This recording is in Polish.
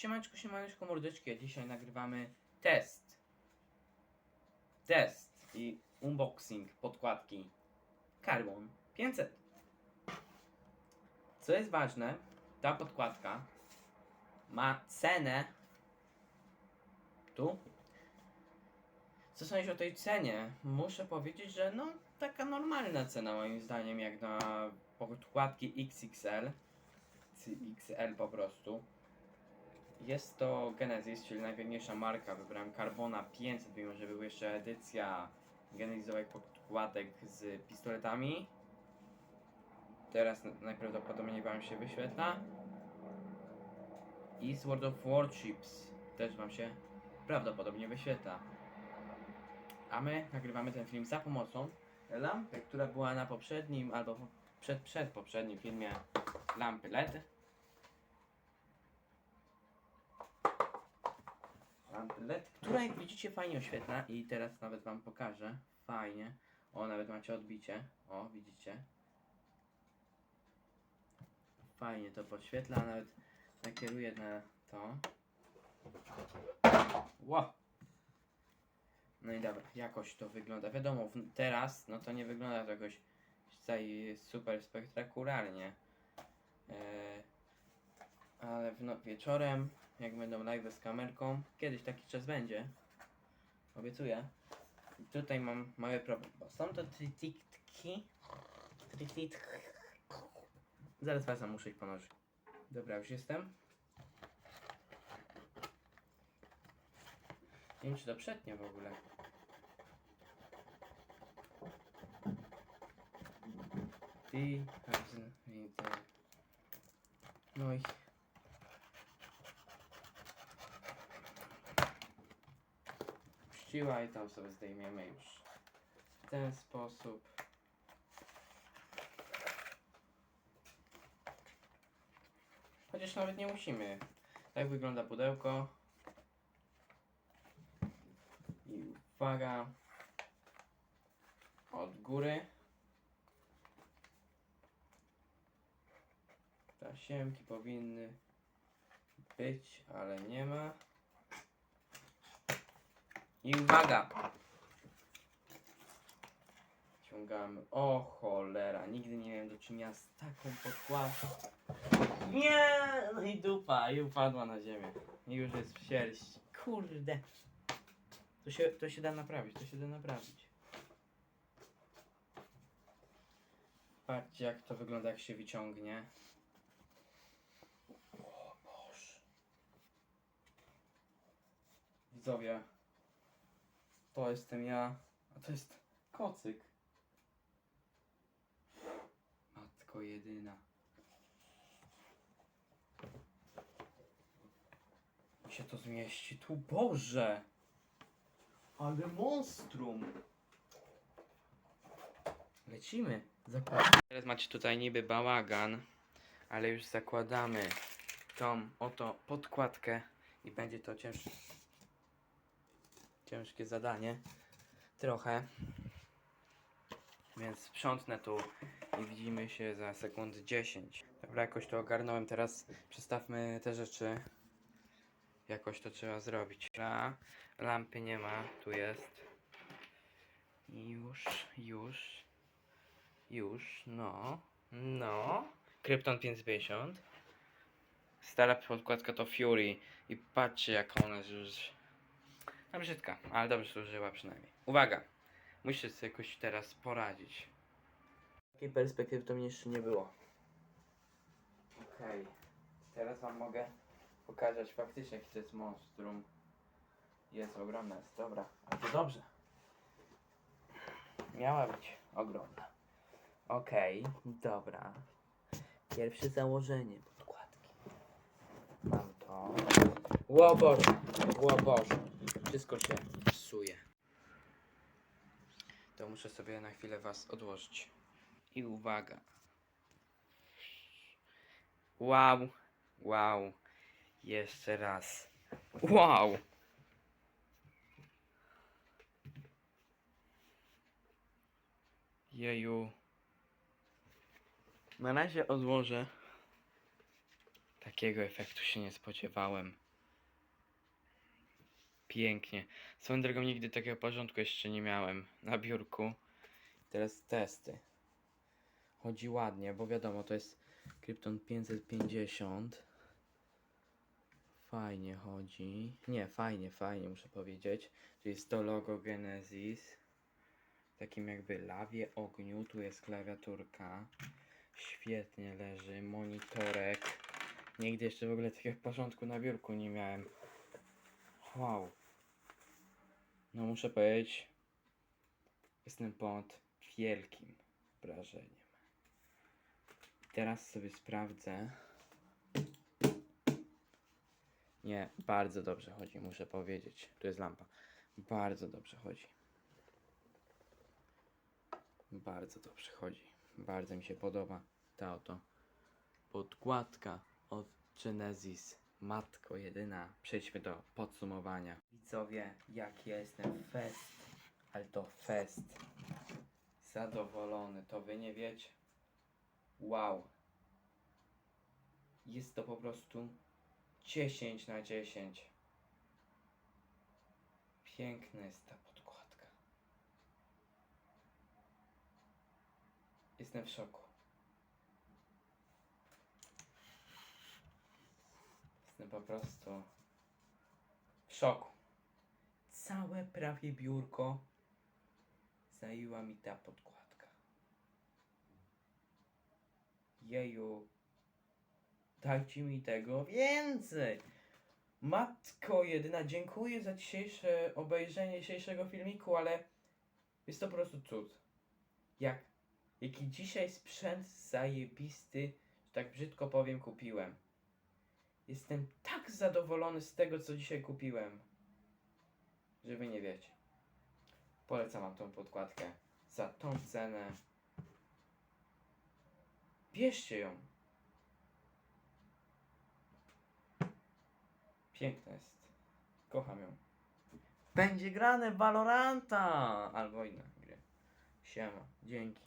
Siemaneczko, siemaneczko, mordeczki, a dzisiaj nagrywamy test. Test i unboxing podkładki Carbon 500. Co jest ważne, ta podkładka ma cenę tu. Co sądzisz o tej cenie? Muszę powiedzieć, że no taka normalna cena moim zdaniem jak na podkładki XXL. XL po prostu. Jest to Genesis, czyli największa marka. Wybrałem Carbona 500, mimo że była jeszcze edycja Genesisowych podkładek z pistoletami. Teraz najprawdopodobniej Wam się wyświetla. I Sword of Warships też Wam się prawdopodobnie wyświetla. A my nagrywamy ten film za pomocą lampy, która była na poprzednim albo przed, przed poprzednim filmie lampy LED. LED, która jak widzicie fajnie oświetla i teraz nawet wam pokażę. Fajnie. O, nawet macie odbicie. O, widzicie. Fajnie to podświetla, nawet nakieruję na to. Ło! No i dobra, jakoś to wygląda. Wiadomo, teraz no to nie wygląda to jakoś tutaj super spektakularnie. E, ale w no, wieczorem, jak będą live z kamerką, kiedyś taki czas będzie. Obiecuję. I tutaj mam mały problem, bo są to tritiki. Tritiki. Zaraz was muszę ich ponożyć. Dobra, już jestem. Nie wiem, czy to przetnie w ogóle. No i... I tam sobie zdejmiemy już w ten sposób. Chociaż nawet nie musimy. Tak wygląda pudełko. I uwaga. Od góry. Tasiemki powinny być, ale nie ma. I uwaga! Ciągamy. O cholera, nigdy nie miałem do czynienia z taką podkładką. Nie! No i dupa, i upadła na ziemię. I już jest w sierść. Kurde. To się, to się da naprawić, to się da naprawić. Patrzcie jak to wygląda jak się wyciągnie. O Boże. Widzowie. To jestem ja, a to jest kocyk. Matko jedyna. Mi się to zmieści tu, Boże! Ale monstrum! Lecimy. Zakładamy. Teraz macie tutaj niby bałagan, ale już zakładamy tą oto podkładkę i będzie to ciężkie, ciężkie zadanie. Trochę. Więc sprzątnę tu i widzimy się za sekund 10. Dobra, jakoś to ogarnąłem. Teraz przestawmy te rzeczy. Jakoś to trzeba zrobić. Dobra, lampy nie ma, tu jest. Już, już. Już, no. No. Krypton 550. Stara podkładka to Fury. I patrzcie jak ona już... No brzydka, ale dobrze służyła przynajmniej. Uwaga! Musisz sobie jakoś teraz poradzić. Takiej perspektywy to mnie jeszcze nie było. Okej. Teraz wam mogę pokazać faktycznie jaki to jest monstrum. Jest ogromna, jest dobra. Ale to dobrze. Miała być ogromna. Okej, dobra. Pierwsze założenie podkładki. Mam to. Ło Boże, ło Boże. Wszystko się psuje. To muszę sobie na chwilę was odłożyć. I uwaga. Wow, wow. Jeszcze raz. Wow. Jeju. Na razie odłożę. Takiego efektu się nie spodziewałem. Pięknie. Swoją drogą nigdy takiego porządku jeszcze nie miałem na biurku. Teraz testy. Chodzi ładnie, bo wiadomo, to jest Krypton 550. Fajnie chodzi. Nie, fajnie, fajnie muszę powiedzieć. Tu jest to logo Genesis. W takim jakby lawie ogniu. Tu jest klawiaturka. Świetnie leży. Monitorek. Nigdy jeszcze w ogóle takiego porządku na biurku nie miałem. Wow. No muszę powiedzieć, jestem pod wielkim wrażeniem. Teraz sobie sprawdzę. Nie, bardzo dobrze chodzi, muszę powiedzieć. Tu jest lampa. Bardzo dobrze chodzi. Bardzo dobrze chodzi. Bardzo mi się podoba ta oto podkładka od Genesis. Matko jedyna. Przejdźmy do podsumowania. Widzowie, jak ja jestem fest, ale to fest. Zadowolony, to wy nie wiecie. Wow. Jest to po prostu 10 na 10. Piękna jest ta podkładka. Jestem w szoku. Po prostu w szoku. Całe prawie biurko zajęła mi ta podkładka. Jeju. Dajcie mi tego więcej. Matko jedyna, dziękuję za dzisiejsze obejrzenie dzisiejszego filmiku, ale jest to po prostu cud. Jak, jaki dzisiaj sprzęt zajebisty, że tak brzydko powiem, kupiłem. Jestem tak zadowolony z tego, co dzisiaj kupiłem, że nie wiecie. Polecam wam tą podkładkę za tą cenę. Bierzcie ją. Piękna jest. Kocham ją. Będzie grane Valoranta! Albo inne gry. Siema. Dzięki.